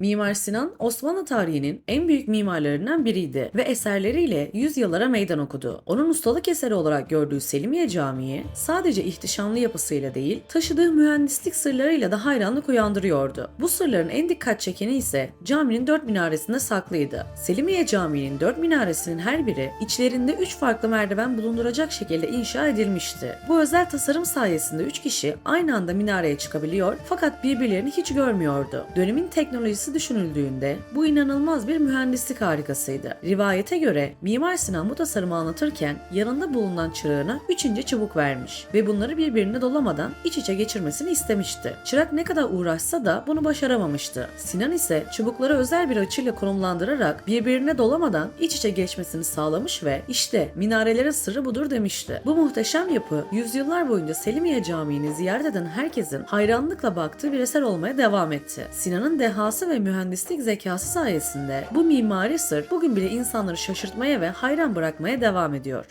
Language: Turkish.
Mimar Sinan, Osmanlı tarihinin en büyük mimarlarından biriydi ve eserleriyle yüzyıllara meydan okudu. Onun ustalık eseri olarak gördüğü Selimiye Camii, sadece ihtişamlı yapısıyla değil, taşıdığı mühendislik sırlarıyla da hayranlık uyandırıyordu. Bu sırların en dikkat çekeni ise caminin dört minaresinde saklıydı. Selimiye Camii'nin dört minaresinin her biri içlerinde üç farklı merdiven bulunduracak şekilde inşa edilmişti. Bu özel tasarım sayesinde üç kişi aynı anda minareye çıkabiliyor fakat birbirlerini hiç görmüyordu. Dönemin teknolojisi düşünüldüğünde bu inanılmaz bir mühendislik harikasıydı. Rivayete göre Mimar Sinan bu tasarımı anlatırken yanında bulunan çırağına üç ince çubuk vermiş ve bunları birbirine dolamadan iç içe geçirmesini istemişti. Çırak ne kadar uğraşsa da bunu başaramamıştı. Sinan ise çubukları özel bir açıyla konumlandırarak birbirine dolamadan iç içe geçmesini sağlamış ve işte minarelerin sırrı budur demişti. Bu muhteşem yapı yüzyıllar boyunca Selimiye Camii'ni ziyaret eden herkesin hayranlıkla baktığı bir eser olmaya devam etti. Sinan'ın dehası ve mühendislik zekası sayesinde bu mimari sır bugün bile insanları şaşırtmaya ve hayran bırakmaya devam ediyor.